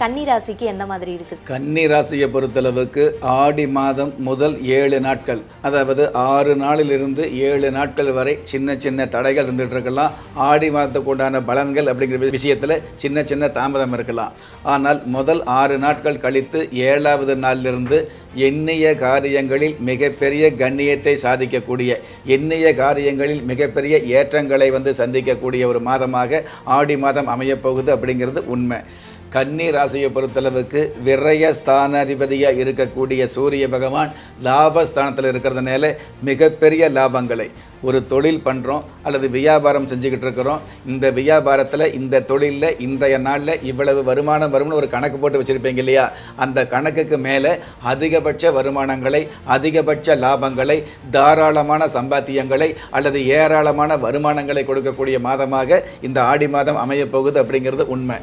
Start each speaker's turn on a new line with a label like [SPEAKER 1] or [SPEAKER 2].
[SPEAKER 1] கன்னி ராசிக்கு எந்த மாதிரி இருக்கு?
[SPEAKER 2] கன்னி ராசியை பொறுத்தளவுக்கு ஆடி மாதம் முதல் ஏழு நாட்கள் அதாவது ஆறு நாளிலிருந்து ஏழு நாட்கள் வரை சின்ன சின்ன தடைகள் இருந்துட்டு இருக்கலாம் ஆடி மாதத்துக்கு உண்டான பலன்கள் அப்படிங்கிற விஷயத்தில் சின்ன சின்ன தாமதம் இருக்கலாம். ஆனால் முதல் ஆறு நாட்கள் கழித்து ஏழாவது நாளிலிருந்து எண்ணிய காரியங்களில் மிகப்பெரிய கண்ணியத்தை சாதிக்கக்கூடிய எண்ணிய காரியங்களில் மிகப்பெரிய ஏற்றங்களை வந்து சந்திக்கக்கூடிய ஒரு மாதமாக ஆடி மாதம் அமையப்போகுது அப்படிங்கிறது உண்மை. கன்னி ராசியை பொறுத்தளவுக்கு விரய ஸ்தானாதிபதியாக இருக்கக்கூடிய சூரிய பகவான் லாபஸ்தானத்தில் இருக்கிறதுனால மிகப்பெரிய லாபங்களை ஒரு தொழில் பண்ணுறோம் அல்லது வியாபாரம் செஞ்சுக்கிட்டு இருக்கிறோம். இந்த வியாபாரத்தில் இந்த தொழிலில் இன்றைய நாளில் இவ்வளவு வருமானம் வரும்னு ஒரு கணக்கு போட்டு வச்சுருப்பீங்க இல்லையா? அந்த கணக்குக்கு மேலே அதிகபட்ச வருமானங்களை அதிகபட்ச லாபங்களை தாராளமான சம்பாத்தியங்களை அல்லது ஏராளமான வருமானங்களை கொடுக்கக்கூடிய மாதமாக இந்த ஆடி மாதம் அமையப்போகுது அப்படிங்கிறது உண்மை.